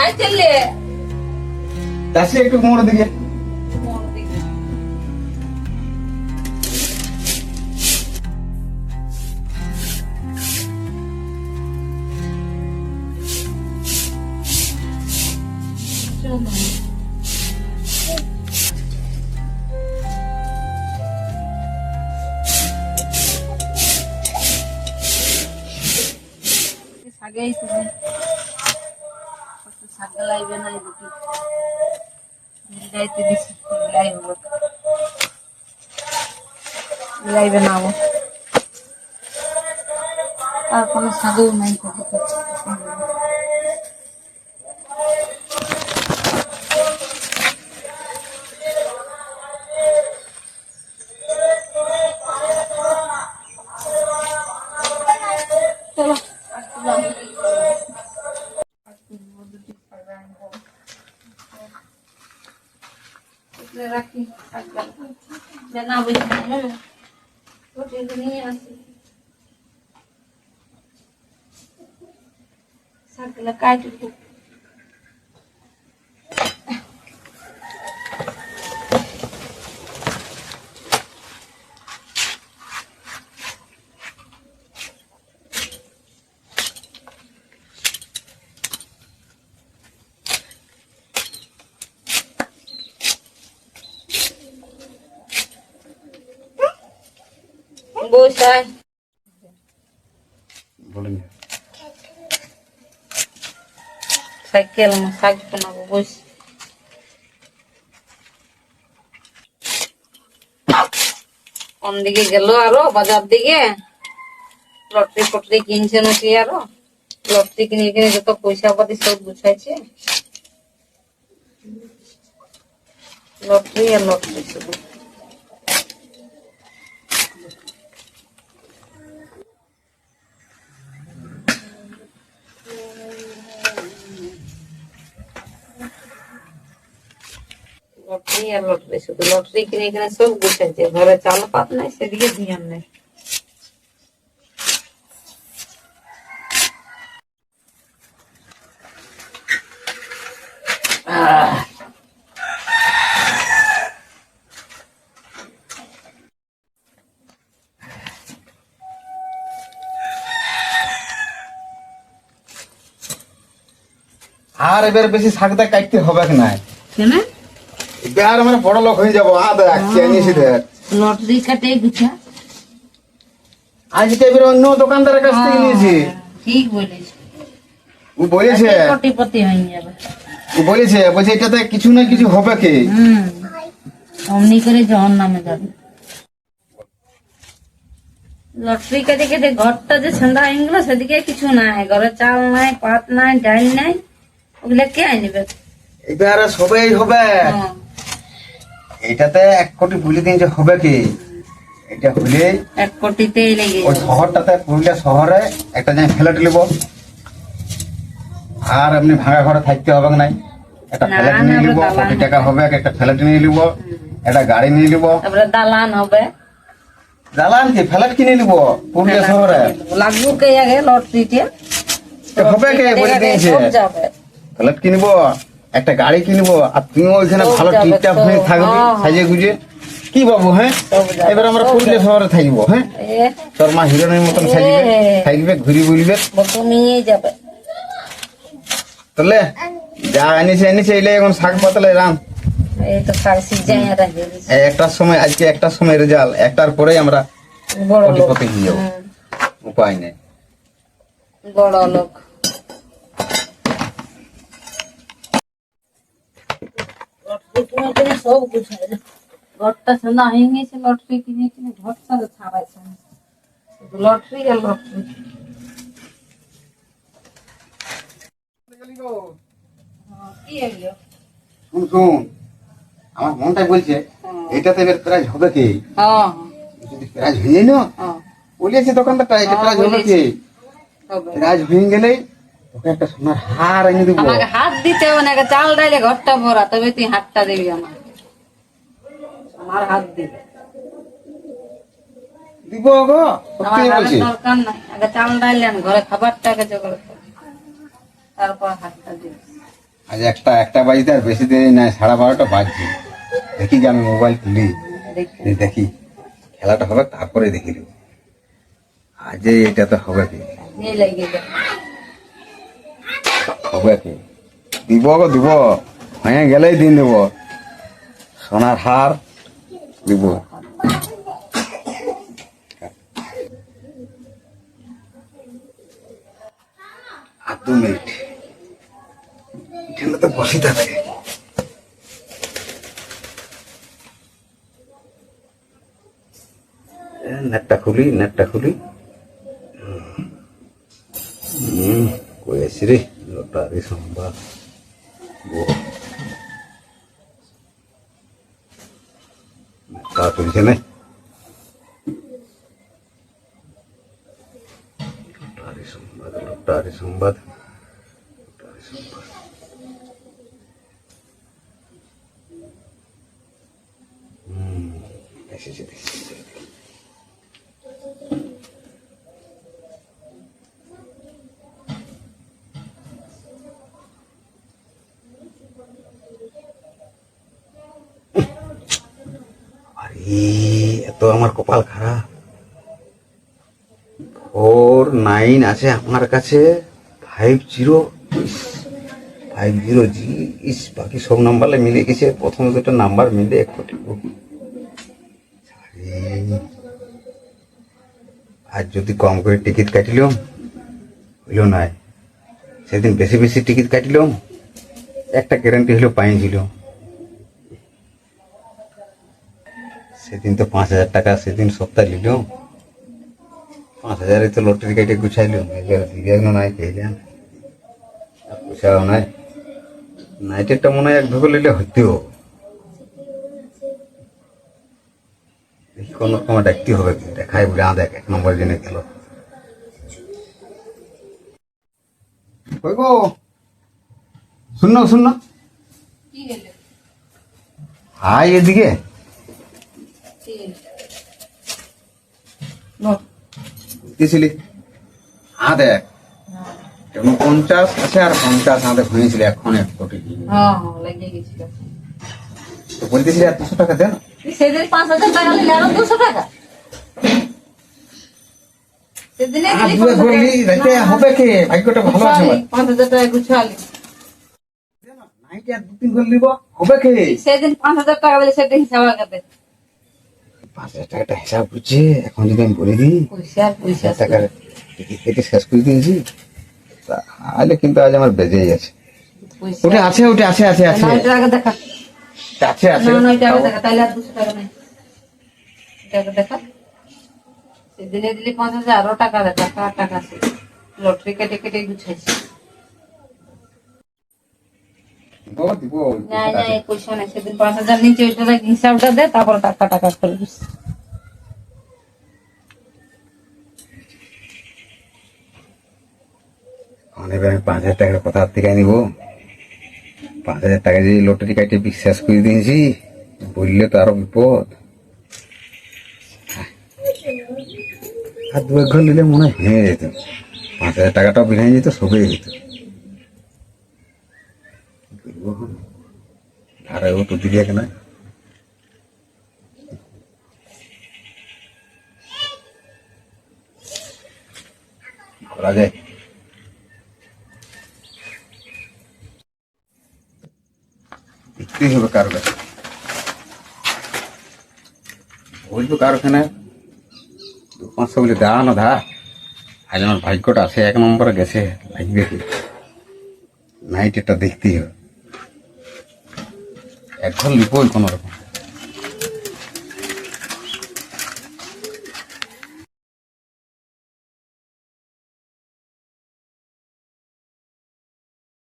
কোথায় চললে যাচ্ছি একটু মোড়ের দিকে। শাকেই তুমি। শাক লাইবে না দুটি মিলাইতে দিছি মিলাই কোনো শাকও নাই কত রাখি জানা বুঝি নিয়ে আসি শাকগুলো কাটি বসাই বলেন। সাইকেল শাক বানাবো বস কোন দিকে গেল আরও? বাজার দিকে? লটারি ফটারি কিনছে নাকি আরও? লটারি কিনে কিনে যত পয়সা পাতি সব গুছাইছে। লটারি আর লটারি শুধু। লটারি আর লটারি শুধু লটারি কিনে কিনে সব গুছাইছে ঘরে চাল পাত নাই সেদিকে ধ্যান নেই। আর এবার বেশি শাক শাকটা কাটতে হবে নাই? কেন? এবার আমরা বড় লোক হয়ে যাব আ দেখ কি আনিয়েছি দেখ। লটারি কাটে গুছা। আজকে এবার অন্য দোকানদারের কাছ থেকে নিয়েছি। ঠিক বলিস ও বলেছে। কোটিপতি হয়ে যাবে। ও বলেছে বলছে এটাতে কিছু না কিছু হবে কি? হুম। অমনি করে জহর নামে যাবে। লটারি কেটে কেটে ঘরটা যে ছেঁদা হয়ে গেলো সেদিকে কিছু নাই। ঘরে চাল নাই পাত নাই ডাল নাই। ওগুলা কে আনবে? এবার সবাই হবে। হ্যাঁ। এটাতে এক কোটি বলে দিন যে হবে কি? এটা হলে এক কোটিতে লেগে ওই শহরটাতে পুরুলিয়া শহরে একটা জায়গায় ফ্ল্যাট নিব আর এমনি ভাঙা ঘরে থাকতে হবে নাই? একটা ফ্ল্যাট নিয়ে নিব কোটি টাকা হবে। একটা ফ্ল্যাট নিয়ে নিব একটা গাড়ি নিয়ে নিব। তারপরে দালান হবে। দালান কি? ফ্ল্যাট কিনে নিব পুরুলিয়া শহরে? লাগবো কে আগে? লটারিতে। তো হবে কে? বলে দিয়েছে। ফ্ল্যাট কিনবো? একটা গাড়ি কিনবো আর তুমি ওইখানে ভালো টিপটাপ হয়ে। থাকবি হ্যাঁ, সাজিয়ে গুজে কি বাবু হ্যাঁ? এবার আমরা পুরুলিয়া শহরে থাকব হ্যাঁ? তোর মা হিরোনের মতন সাজিবে। থাকবে ঘুরি বুলবে। যাবে। তাহলে যা এনেছে এনেছে এলে এখন শাক পাতলে। এই একটার সময় আজকে একটার সময় রেজাল্ট একটার পরেই আমরা কোটিপতি হয়ে যাব। উপায় নেই। বড় লোক লটারি কিনে কিনে সব দে। ঘরটা ঠান্ডা হয়ে গেছে লটারি কিনে কিনে ঘর সারা ছাড়াইছে। লটারি আর লটারি। হ্যাঁ, আমার বলছে এটাতে এবার প্রাইজ হবে কি? হ্যাঁ যদি প্রাইজ হয়ে না হ্যাঁ। বলেছে দোকানদারটা এটা হ্যাঁ, প্রাইজ হবে কি? প্রাইজ হয়ে গেলে তোকে একটা সোনার হার এনে দিব। হাত দিতে হবে না চাল ডাইলে ঘরটা ভরা তবে তুই হাতটা দিবি আমার। আমার হাত দিবি। দিব গো আমার সত্যি হাতের বলছি। দরকার নাই। আগে চাল ডাইলেন ঘরে খাবারটা জোগাড় কর। তারপর হাতটা দিবি। আজ একটা একটা বাজিতে আর বেশি দেরি নাই সাড়ে বারোটা বাজছে। দেখি যে আমি মোবাইল তুলি। দেখি। খেলাটা হবে তারপরে দেখি দেবো। আজ এটা তো হবে কি? হবে কি? দিব গো দিব। হ্যাঁ গেলেই দিন দেব। সোনার হার দিব আর দু মিনিট এখানে তো খুলি, নেটটা খুলি। হুম কই আছি রে? লটারি সংবাদ ও নেটটা তুলছে নাই লটারি সংবাদ লটারি সংবাদ লটারি সংবাদ হুম এসেছে এসেছে আরে এত আমার কপাল খারাপ। ফোর নাইন আছে আমার কাছে? ফাইভ জিরো ফাইভ জিরো জি, ইস, বাকি সব নাম্বারে মিলে গেছে। প্রথম দুটো নাম্বার মিলে এক কোটি আর যদি কম করে টিকিট কাটিলাম, হইল নাই সেদিন বেশি বেশি টিকিট কাটিলাম, একটা গ্যারান্টি হলো পাইছিল সেদিন তো পাঁচ হাজার টাকা সেদিন সপ্তাহ নিল পাঁচ হাজারে তো লটারি কেটে গুছাইল। দিবেও নাই কেইলেন গুছাও নাই। নাইটেরটা মনে হয় এক ভেবে নিলে হইতেও। দেখি কোন রকম দেখতে হবে কি দেখাই বলে। আ দেখ এক নম্বর জেনে গেল। গো শুন শুন কি হাই এদিকে কি গেলে বল। দিছিলি? হ্যাঁ দেখ। এখন পঞ্চাশ আছে আর পঞ্চাশ হাতে হয়েছিল এখন এক কোটি। হ্যাঁ হ্যাঁ তো বলতেছিলি আর দুশো টাকা দেন সেদিন পাঁচ হাজার টাকা নিলে আরও দুশো টাকা। হবে কে? ভাগ্যটা ভালো আছে পাঁচ হাজার টাকা গুছালি। নাইটে আর দু তিন করে নিব। হবে কে? সেদিন পাঁচ হাজার টাকা দিলে সেটা হিসাব আগে পাঁচ হাজার টাকাটা হিসাব বুঝছে এখন যদি আমি বলে দিই টাকার টিকিট কেটে শেষ করে দিয়েছি তাহলে কিন্তু আজ আমার বেজেই আছে। ওটা আছে ওটা আছে আছে আছে। দেখা। আছে আছে। দেখা দেখা। সেদিনে দিলি পাঁচ হাজার আরও টাকা দে টাকা আছে? লটারি কেটে কেটে গুছাইছি। না না এই পয়সা নেই সেদিন পাঁচ হাজার নিচে ওইটা হিসাবটা দে তারপর টাকা টাকা করবিস এখন এবার আমি পাঁচ হাজার টাকার কথা থেকে নিব। পাঁচ হাজার টাকা যদি লটারি কাটে বিশ্বাস করে দিয়েছি বললে তো আরও বিপদ। আর দু এক ঘর নিলে মনে হয় ভেঙে যেত পাঁচ হাজার টাকাটাও ভেঙে যেত সবে যেত কি করব এখন? আর ও তো দিদি কেন করা যায় দেখতেই হবে কারও কাছে বলব কার ওখানে দু পাঁচশো বলে দেওয়া না ধা আজ আমার ভাগ্যটা আছে এক নম্বরে গেছে লাগবে কি নাইট এটা দেখতেই হবে ঘর লিপই কোনো রকম।